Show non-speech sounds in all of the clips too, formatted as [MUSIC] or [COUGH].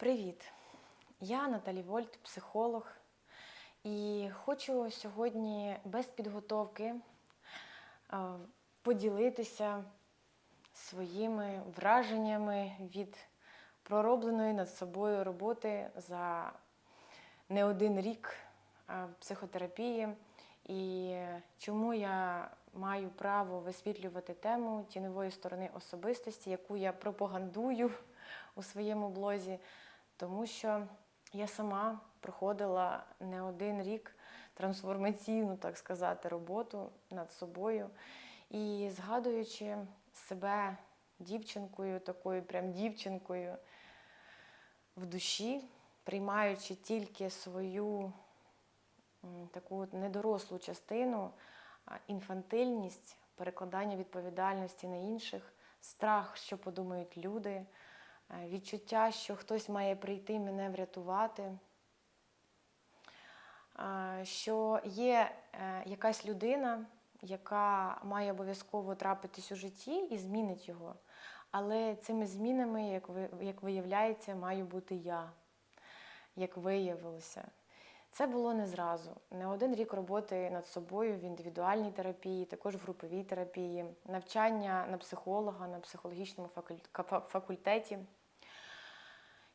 Привіт! Я Наталі Вольт, психолог, і хочу сьогодні без підготовки е, поділитися своїми враженнями від проробленої над собою роботи за не один рік е, в психотерапії, і чому я маю право висвітлювати тему тіньової сторони особистості, яку я пропагандую у своєму блозі, тому що я сама проходила не один рік трансформаційну, так сказати, роботу над собою. І згадуючи себе дівчинкою, такою прям дівчинкою в душі, приймаючи тільки свою таку недорослу частину, інфантильність, перекладання відповідальності на інших, страх, що подумають люди, відчуття, що хтось має прийти мене врятувати, е, що є е, якась людина, яка має обов'язково трапитись у житті і змінить його. Але цими змінами, як як виявляється, маю бути я, як виявилося. Це було не зразу. Не один рік роботи над собою в індивідуальній терапії, також в груповій терапії, навчання на психолога, на психологічному факультеті.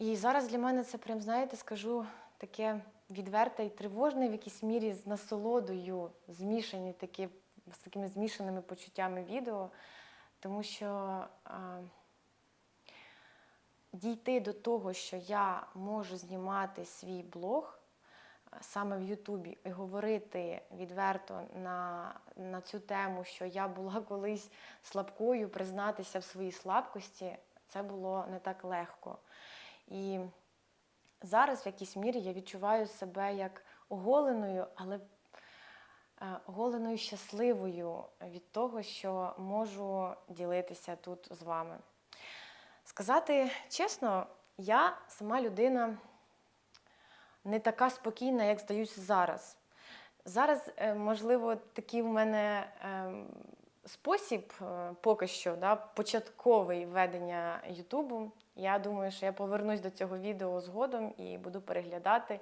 І зараз для мене це прям, знаєте, скажу таке відверте і тривожне в якійсь мірі з насолодою, змішані такі, з такими змішаними почуттями відео, тому що а, дійти до того, що я можу знімати свій блог саме в Ютубі і говорити відверто на, на цю тему, що я була [LAUGHS] колись слабкою, признатися в своїй слабкості, це було не так легко. І зараз в якійсь мірі я відчуваю себе як оголеною, але е, оголеною щасливою від того, що можу ділитися тут з вами. Сказати чесно, я сама людина не така спокійна, як здаюся зараз. Зараз, е, можливо, такий в мене ем, спосіб е, поки що, да, початковий ведення Ютубу. Я думаю, що я повернусь до цього відео згодом і буду переглядати.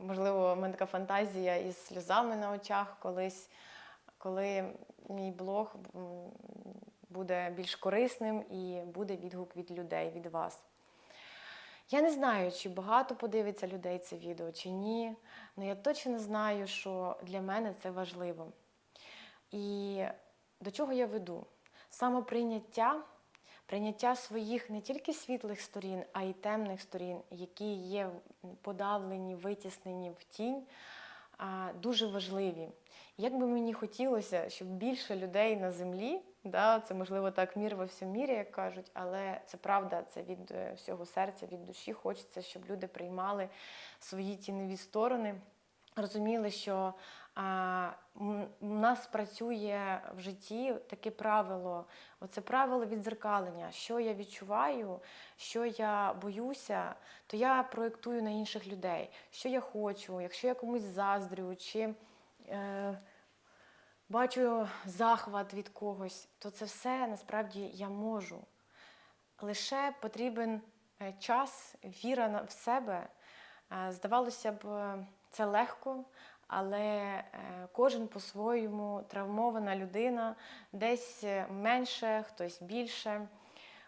Можливо, в мене така фантазія із сльозами на очах колись, коли мій блог буде більш корисним і буде відгук від людей, від вас. Я не знаю, чи багато подивиться людей це відео, чи ні. але я точно знаю, що для мене це важливо. І до чого я веду? Самоприйняття, прийняття своїх не тільки світлих сторін, а й темних сторін, які є подавлені, витіснені в тінь, дуже важливі. Як би мені хотілося, щоб більше людей на землі, да, це можливо так мір во всьому мірі, як кажуть, але це правда, це від е, всього серця, від душі. Хочеться, щоб люди приймали свої тіньові сторони, розуміли, що у нас працює в житті таке правило, оце правило відзеркалення. Що я відчуваю, що я боюся, то я проєктую на інших людей. Що я хочу, якщо я комусь заздрю, чи е, бачу захват від когось, то це все насправді я можу. Лише потрібен е, час, віра в себе. Е, Здавалося б, е, це легко, але е, кожен по-своєму травмована людина, десь е, менше, хтось більше.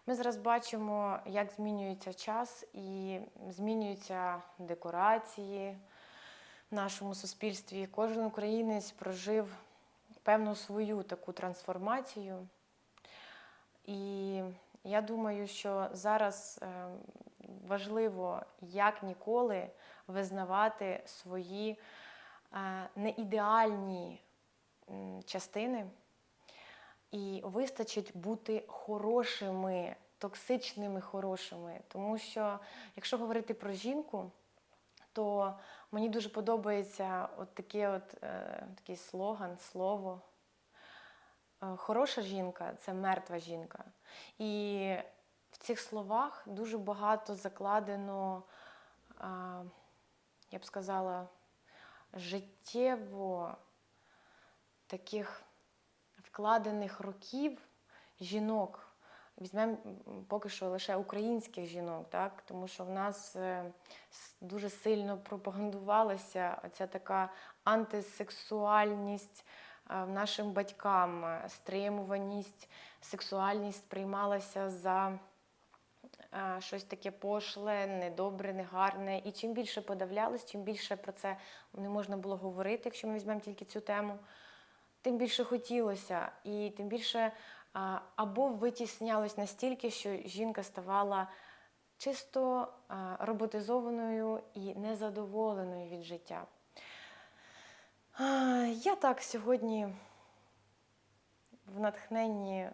Ми зараз бачимо, як змінюється час і змінюються декорації в нашому суспільстві. Кожен українець прожив певну свою таку трансформацію. І я думаю, що зараз е, важливо як ніколи визнавати свої е, неідеальні частини. І вистачить бути хорошими, токсичними хорошими. Тому що, якщо говорити про жінку, то мені дуже подобається от таке от, е, такий слоган, слово. Е, Хороша жінка це мертва жінка. І в цих словах дуже багато закладено, а, я б сказала, життєво таких вкладених років жінок Візьмемо поки що лише українських жінок, так? тому що в нас е, дуже сильно пропагандувалася оця така антисексуальність е, нашим батькам, е, стримуваність, сексуальність сприймалася за щось таке пошле, недобре, негарне. І чим більше подавлялось, чим більше про це не можна було говорити, якщо ми візьмемо тільки цю тему, тим більше хотілося, і тим більше або витіснялось настільки, що жінка ставала чисто роботизованою і незадоволеною від життя. Я так сьогодні в натхненні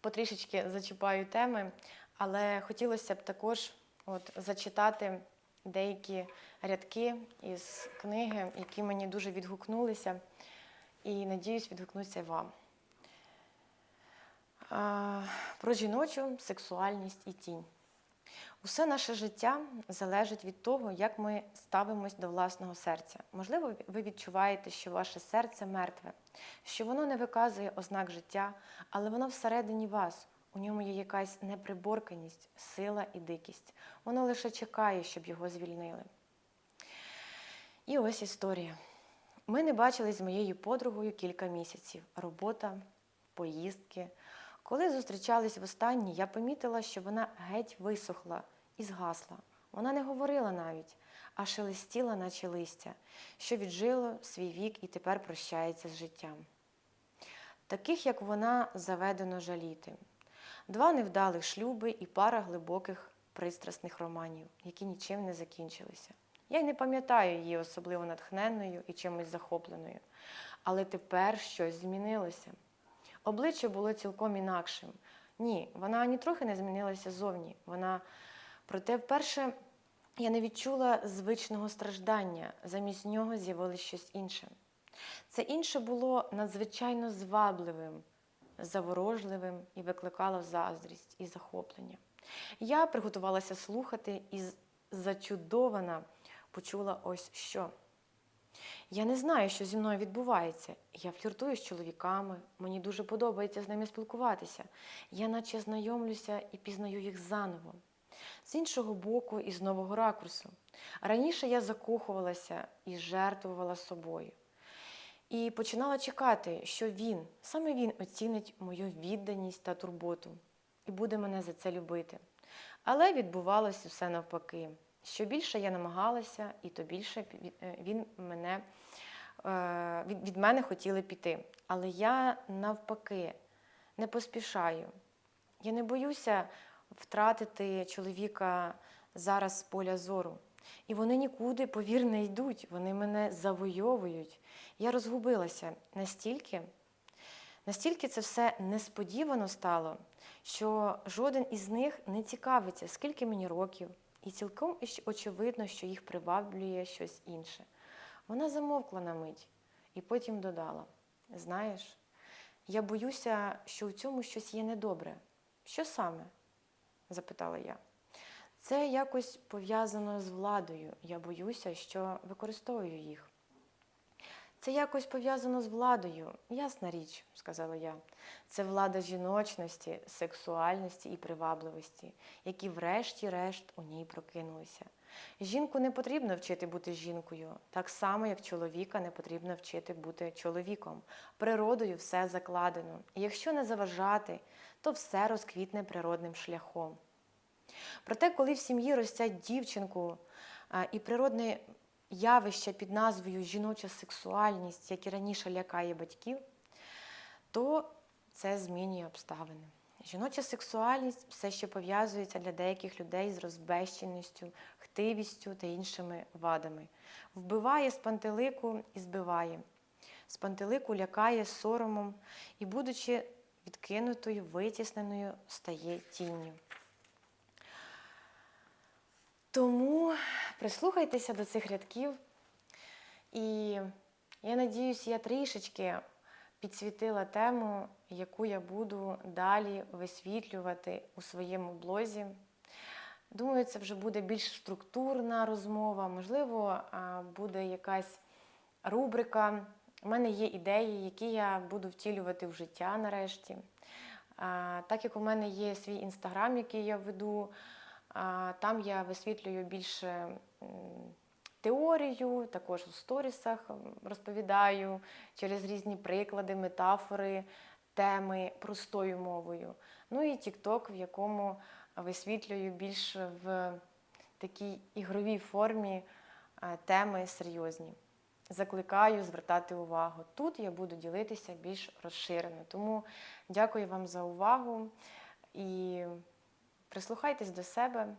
потрішечки зачіпаю теми, але хотілося б також от, зачитати деякі рядки із книги, які мені дуже відгукнулися, і надіюсь, відгукнуться вам. Про жіночу сексуальність і тінь. Усе наше життя залежить від того, як ми ставимось до власного серця. Можливо, ви відчуваєте, що ваше серце мертве, що воно не виказує ознак життя, але воно всередині вас. У ньому є якась неприборканість, сила і дикість. Воно лише чекає, щоб його звільнили. І ось історія. Ми не бачились з моєю подругою кілька місяців. Робота, поїздки. Коли зустрічались востаннє, я помітила, що вона геть висохла і згасла. Вона не говорила навіть, а шелестіла, наче листя, що віджило свій вік і тепер прощається з життям. Таких, як вона, заведено жаліти. Два невдалих шлюби і пара глибоких пристрасних романів, які нічим не закінчилися. Я й не пам'ятаю її особливо натхненною і чимось захопленою. Але тепер щось змінилося. Обличчя було цілком інакшим. Ні, вона ані трохи не змінилася зовні. Вона, проте, вперше я не відчула звичного страждання, замість нього з'явилось щось інше. Це інше було надзвичайно звабливим, заворожливим і викликало заздрість і захоплення. Я приготувалася слухати і зачудована почула ось що. Я не знаю, що зі мною відбувається. Я фліртую з чоловіками, мені дуже подобається з ними спілкуватися. Я наче знайомлюся і пізнаю їх заново. З іншого боку і з нового ракурсу. Раніше я закохувалася і жертвувала собою. І починала чекати, що він, саме він оцінить мою відданість та турботу і буде мене за це любити. Але відбувалося все навпаки. Що більше я намагалася, і то більше е, він мене, е, від, мене хотіли піти. Але я навпаки не поспішаю. Я не боюся втратити чоловіка зараз з поля зору. І вони нікуди, повір, не йдуть, вони мене завойовують. Я розгубилася настільки, настільки це все несподівано стало, що жоден із них не цікавиться, скільки мені років, і цілком очевидно, що їх приваблює щось інше. Вона замовкла на мить і потім додала: Знаєш, я боюся, що у цьому щось є недобре. Що саме? запитала я. Це якось пов'язано з владою. Я боюся, що використовую їх. Це якось пов'язано з владою, ясна річ, сказала я. Це влада жіночності, сексуальності і привабливості, які врешті-решт у ній прокинулися. Жінку не потрібно вчити бути жінкою, так само, як чоловіка не потрібно вчити бути чоловіком. Природою все закладено. І якщо не заважати, то все розквітне природним шляхом. Проте, коли в сім'ї ростять дівчинку і природне явище під назвою жіноча сексуальність, як і раніше лякає батьків, то це змінює обставини. Жіноча сексуальність все ще пов'язується для деяких людей з розбещеністю, хтивістю та іншими вадами. Вбиває з пантелику і збиває. З пантелику лякає соромом і, будучи відкинутою, витісненою, стає тінню. Тому прислухайтеся до цих рядків, і я надіюсь, я трішечки підсвітила тему, яку я буду далі висвітлювати у своєму блозі. Думаю, це вже буде більш структурна розмова, можливо, буде якась рубрика. У мене є ідеї, які я буду втілювати в життя нарешті. Так як у мене є свій інстаграм, який я веду, там я висвітлюю більше теорію, також у сторісах розповідаю через різні приклади, метафори, теми простою мовою. Ну і TikTok, в якому висвітлюю більш в такій ігровій формі теми серйозні. Закликаю звертати увагу. Тут я буду ділитися більш розширено. Тому дякую вам за увагу і прислухайтесь до себе.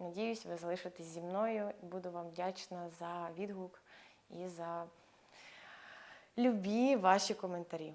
Надіюсь, ви залишитесь зі мною. Буду вам вдячна за відгук і за любі ваші коментарі.